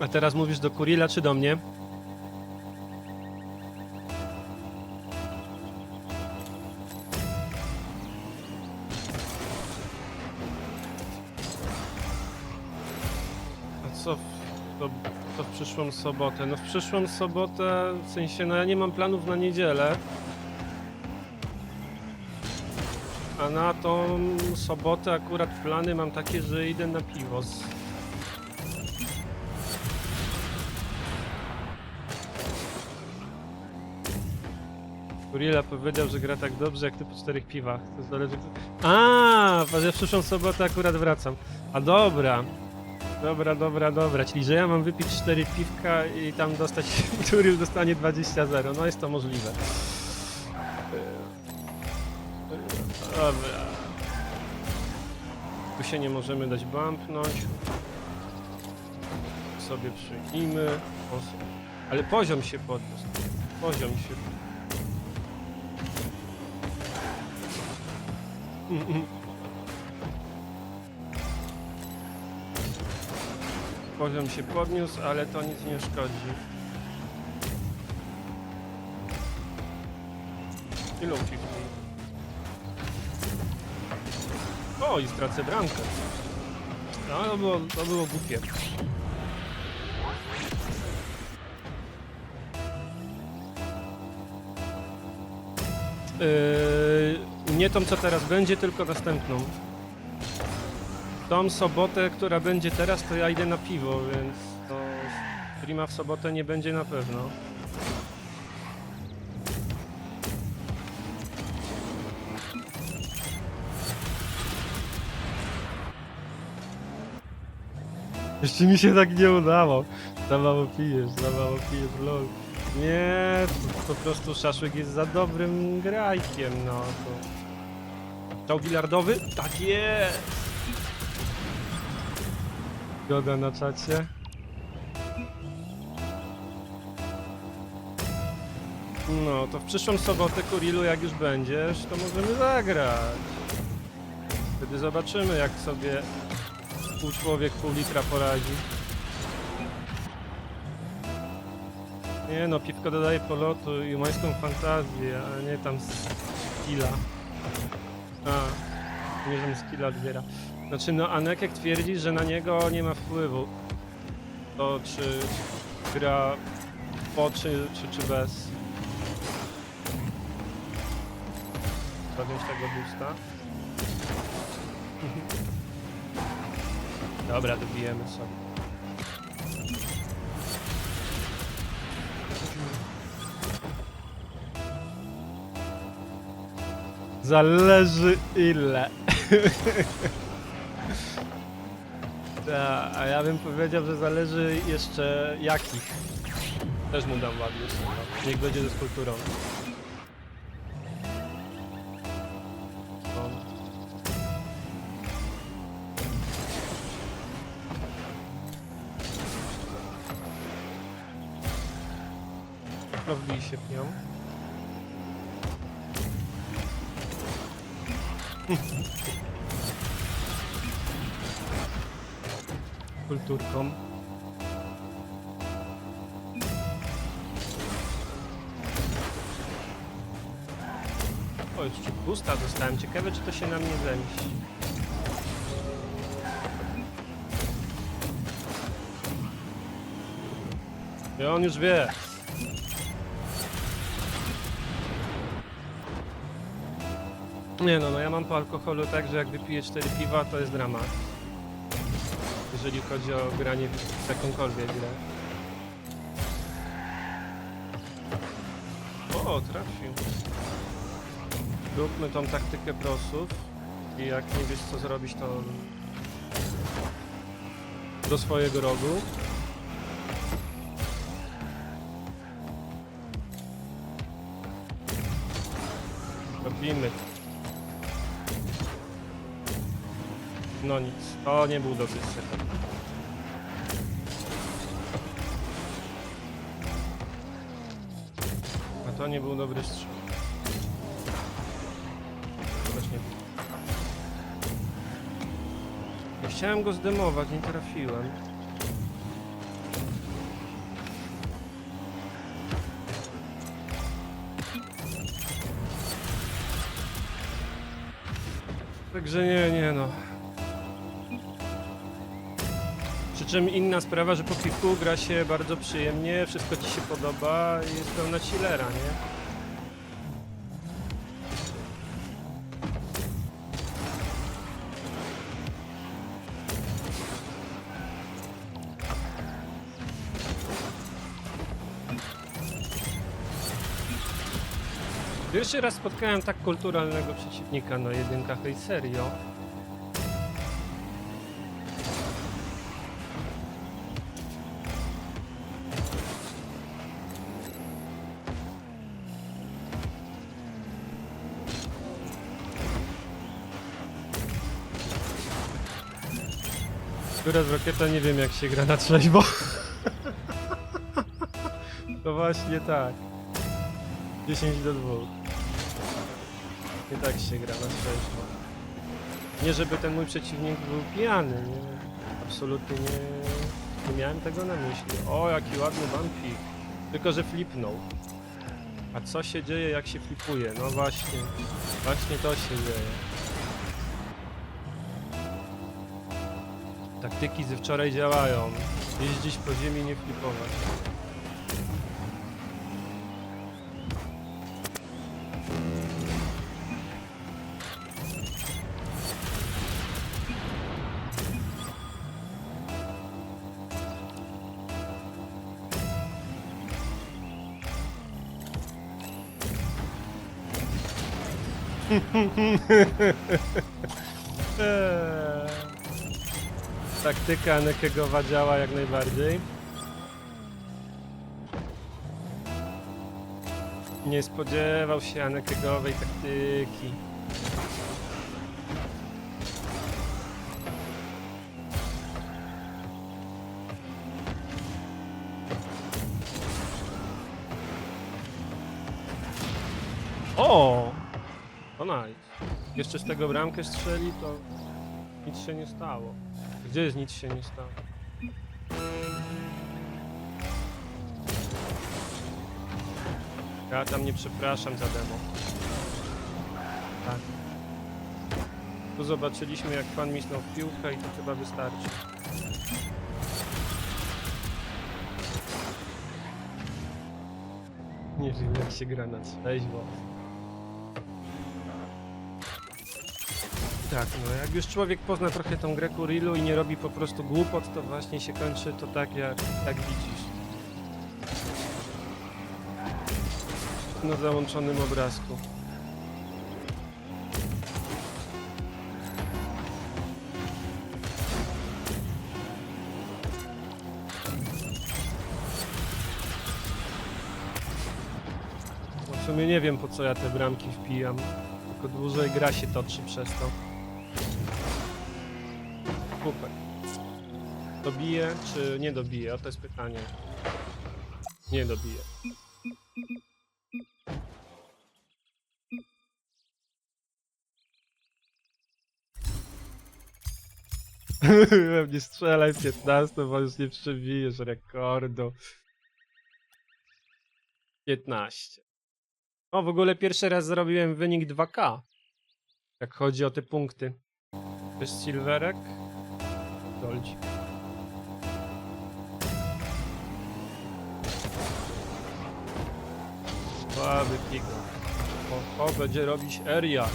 A teraz mówisz do Kurila czy do mnie? A co w, to, to w przyszłą sobotę? No w przyszłą sobotę, w sensie, no ja nie mam planów na niedzielę. A na tą sobotę akurat plany mam takie, że idę na piwo z Kurila powiedział, że gra tak dobrze jak ty po czterech piwach. To zależy. A, że w przyszłą sobotę akurat wracam. A dobra. Dobra, dobra, dobra. Czyli, że ja mam wypić cztery piwka i tam dostać. Kuril dostanie 20-0. No jest to możliwe. Dobra. Tu się nie możemy dać bumpnąć. Sobie przyjmijmy. Ale poziom się podniósł. Poziom się Mm, Poziom się podniósł, ale to nic nie szkodzi. Ilu fifty? O, i stracę bramkę. No, to było, to było głupie. Yy, nie tą, co teraz będzie, tylko następną. Tą sobotę, która będzie teraz, to ja idę na piwo, więc to prima w sobotę nie będzie na pewno. Jeszcze mi się tak nie udało. Za mało pijesz, za mało pijesz, lol. Nie, po prostu szaszłyk jest za dobrym grajkiem, no to... Czał bilardowy? Tak jest! Zgoda na czacie. No, to w przyszłą sobotę, Kurilu, jak już będziesz, to możemy zagrać. Wtedy zobaczymy, jak sobie pół człowiek, pół litra poradzi. Nie no, piwko dodaje polotu i umańską fantazję, a nie tam skilla. A, nie, że skilla odbiera. Znaczy no, Anekek twierdzi, że na niego nie ma wpływu. To czy gra po, czy, czy, czy bez. Zrobić tego boosta. Dobra, dobijemy sobie. Zależy ile. Ta, a ja bym powiedział, że zależy jeszcze jakich. Też mu dam ładnie. Niech będzie ze skulpturą. No wbij się w nią. Kulturką. O, jeszcze pusta dostałem. Ciekawe, czy to się na mnie zemści. I on już wie. Nie no, no ja mam po alkoholu tak, że jak wypiję 4 piwa, to jest dramat jeżeli chodzi o granie w jakąkolwiek grę. O, trafił. Róbmy tą taktykę prosów i jak nie wiesz co zrobić, to do swojego rogu. Robimy. No nic, to nie był dobry setup. A to nie był dobry strzał. Właśnie. Chciałem go zdemować, nie trafiłem. Także nie, nie no. Przy czym inna sprawa, że po piwku gra się bardzo przyjemnie, wszystko ci się podoba i jest pełna chillera, nie? Pierwszy raz spotkałem tak kulturalnego przeciwnika na jedynkach i serio. Która z Rokieta nie wiem jak się gra na trzeźwo. To właśnie tak. 10 do 2. Nie tak się gra na trzeźwo. Nie żeby ten mój przeciwnik był pijany, nie. Absolutnie nie, nie miałem tego na myśli. O, jaki ładny bumpik. Tylko, że flipnął. A co się dzieje jak się flipuje? No właśnie, właśnie to się dzieje. Taktyki ze wczoraj działają. Jeździć po ziemi, nie flipować. Taktyka Nekegowa działa jak najbardziej. Nie spodziewał się Anekegowej taktyki. O! To nice. Jeszcze z tego bramkę strzeli, to nic się nie stało. Gdzie jest nic się nie stało? Ja tam nie przepraszam za demo. Tak. Tu zobaczyliśmy jak pan misnął w piłkę i to chyba wystarczy. Nie wiem jak się gra na trzeźwo. Tak, no jak już człowiek pozna trochę tą grę Kurilu i nie robi po prostu głupot, to właśnie się kończy to tak jak, jak widzisz. Na załączonym obrazku. W sumie nie wiem po co ja te bramki wpijam. Tylko dłużej gra się toczy przez to. Kupek. Dobije czy nie dobije? O to jest pytanie. Nie dobije. Pewnie strzelaj w 15, bo już nie przebijesz rekordu. 15. O, w ogóle pierwszy raz zrobiłem wynik 2K. Jak chodzi o te punkty. Jest silverek. Goldzik. Słaby piko. O, o, będzie robić area.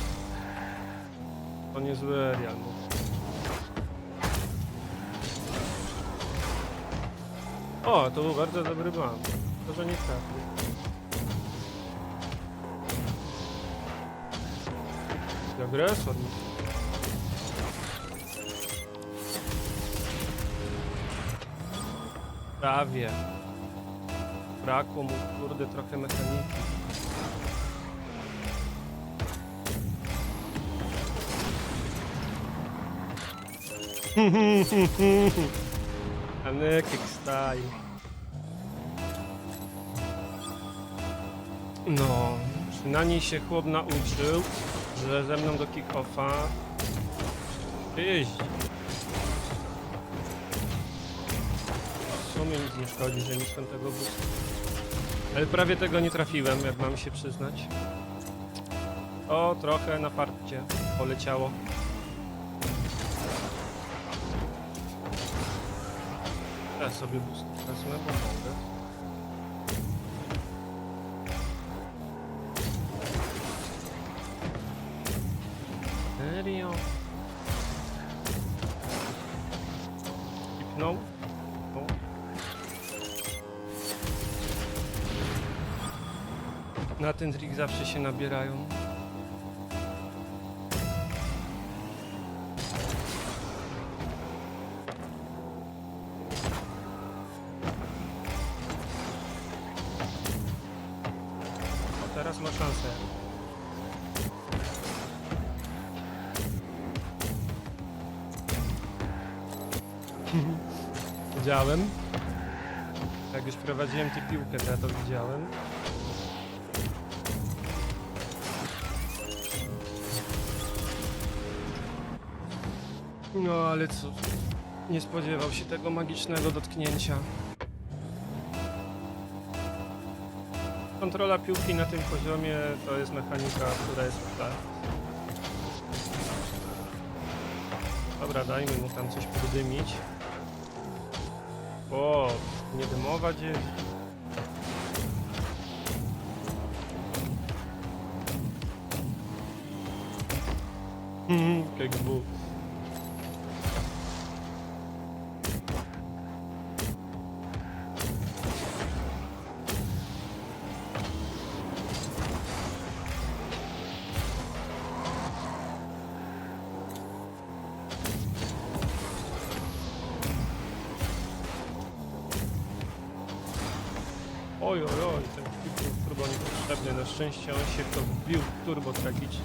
To niezły area, no. O, to był bardzo dobry bump. To, że nie trafił. Agresor. Prawie. Brakło mu, kurde, trochę mechaniki. Anekik style. No, przynajmniej się chłop nauczył, że ze mną do kick-offa jeździ. nikomu nic nie szkodzi, że mi tego boosta. Ale prawie tego nie trafiłem, jak mam się przyznać. O, trochę na parcie poleciało. Ja sobie boost wezmę, bo mogę. Serio? Na ten trik zawsze się nabierają. Teraz ma szansę. Widziałem. Jak już prowadziłem tę piłkę, to ja to widziałem. No ale co? Nie spodziewał się tego magicznego dotknięcia. Kontrola piłki na tym poziomie to jest mechanika, która jest tle. Dobra, dajmy mu tam coś poddymić. O, nie dymować jest. Mhm, Oj, oj, oj, ten był turbo niepotrzebny. Na szczęście on się to wbił turbo tragicznie.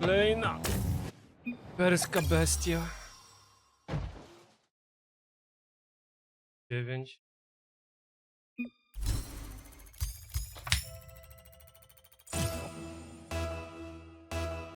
Lejna. Perska bestia.